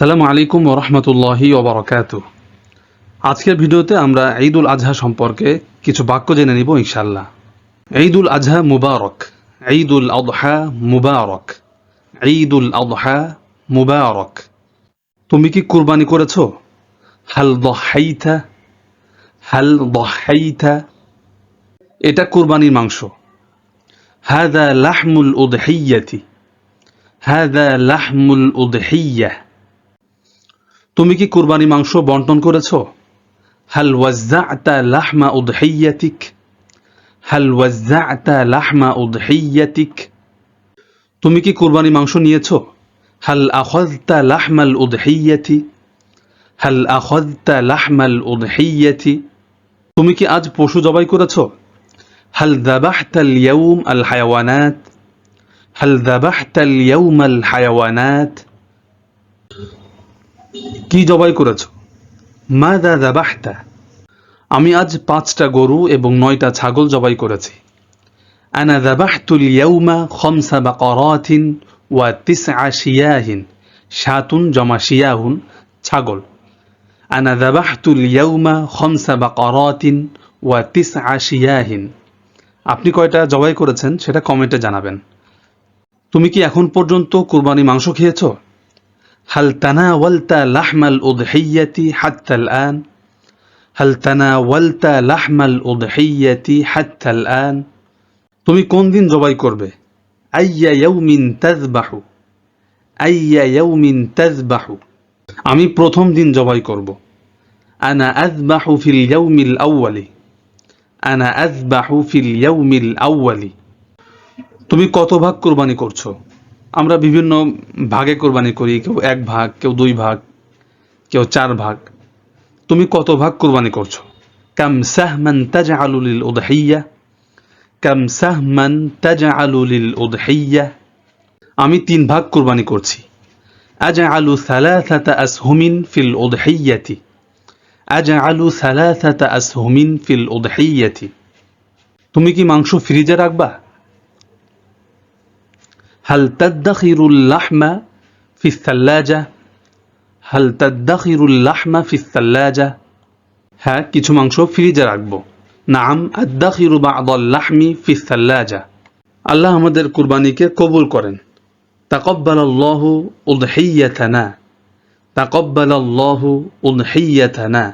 আসসালামু আলাইকুম ওরহমতুল্লাহি ওবরাকাতু আজকের ভিডিওতে আমরা ঈদুল আজহা সম্পর্কে কিছু বাক্য জেনে নিব ইনশাল্লাহ ঈদুল আজহা মুবারক, ঈদুল আদহা মুবারক, ঈদুল আদহা মুবারক। তুমি কি কুরবানি করেছ? হাল দহাইতা হাল দহাইতা। এটা কুরবানির মাংস। হাদা লাহমুল উদহিয়াতি, হাদা লাহমুল উদহিয়া। তুমি কি কুরবানি মাংস বন্টন করেছ? হাল ওয়াজ্জা'তা লাহমা উদহিয়াতিক। হাল ওয়াজ্জা'তা লাহমা উদহিয়াতিক। তুমি কি কুরবানি মাংস নিয়েছো? হাল আখাযতা লাহমাল উদহিয়াতি। হাল আখাযতা লাহমাল উদহিয়াতি। তুমি কি আজ পশু জবাই করেছ? হাল দাবাহতা আল-ইয়াওম আল-হায়াওয়ানাত হাল দাবাহতা আল-ইয়াওম আল-হায়াওয়ানাত কি জবাই করেছ? মা মাদা দাবাহতা। আমি আজ পাঁচটা গরু এবং নয়টা ছাগল জবাই করেছি। আনা দাবাহতুল ইয়াউমা খমসা বাকারাতিন ওয়া তিসআ শিয়াহিন। সাতুন জমা শিয়াহুন ছাগল। আনা দাবাহতুল ইয়াউমা খমসা বাকারাতিন ওয়া তিসআ শিয়াহিন। আপনি কয়টা জবাই করেছেন সেটা কমেন্টে জানাবেন। তুমি কি এখন পর্যন্ত কুরবানি মাংস খেয়েছো? هل تناولت لحم الأضحية حتى الآن؟ هل تناولت لحم الأضحية حتى الآن؟ তুমি কোন দিন জবাই করবে আইয়া ইয়াউমিন তাযবাহু আইয়া ইয়াউমিন তাযবাহু আমি প্রথম দিন জবাই করব আনা আযবাহু ফিল ইয়াউমিল আউয়ালি আনা আযবাহু ফিল ইয়াউমিল আউয়ালি তুমি কত ভাগ কুরবানি করছো আমরা বিভিন্ন ভাগে কোরবানি করি, কেউ এক ভাগ, কেউ দুই ভাগ, কেউ চার ভাগ। তুমি কত ভাগ কোরবানি করছ? কাম সাহমান তাজআলু লিল উদহিয়া। কাম সাহমান তাজআলু লিল উদহিয়া। আমি তিন ভাগ কোরবানি করছি। আজআলু সালাসাতা আসহুমিন ফিল উদহিয়াতি। আজআলু সালাসাতা আসহুমিন ফিল উদহিয়াতি। তুমি কি মাংস ফ্রিজে রাখবা? হাল তদ্দাখিরুল্লাহমা ফিসাল্লাজা হাল তদ্দাখিরুল্লাহমা ফিসাল্লাজা হ্যাঁ কিছু মাংস ফ্রিজে রাখব। নাম, আদ্দাখিরু বা আদাল্লাহমি ফিসাল্লাজা আল্লাহ আমাদের কুরবানিকে কবুল করেন। তাকব্বালাল্লাহু উদহিয়াতানা তাকব্বালাল্লাহু উদহিয়াতানা